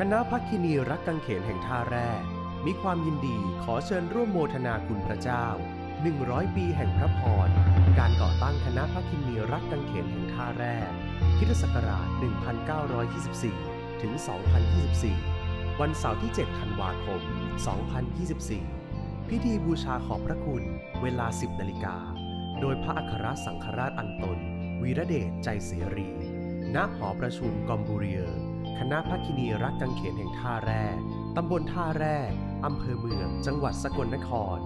คณะพักคินีรักกังเขนแห่งท่าแร่ มีความยินดีขอเชิญร่วมโมทนาคุณพระเจ้า 100 ปีแห่งพระพร การก่อตั้งคณะพักคินีรักกังเขนแห่งท่าแร่คริสตศักราช 1924 ถึง 2024 วันเสาร์ที่ 7 ธันวาคม 2024 พิธีบูชาขอบพระคุณ เวลา 10 นาฬิกา โดยพระอัครสังฆราชอันตน วีระเดชใจเสรี ณ หอประชุมกอมบูเรียร คณะพักคินีรักกังเขนแห่งท่าแร่ตำบลท่าแร่อำเภอเมือง จังหวัดสกลนคร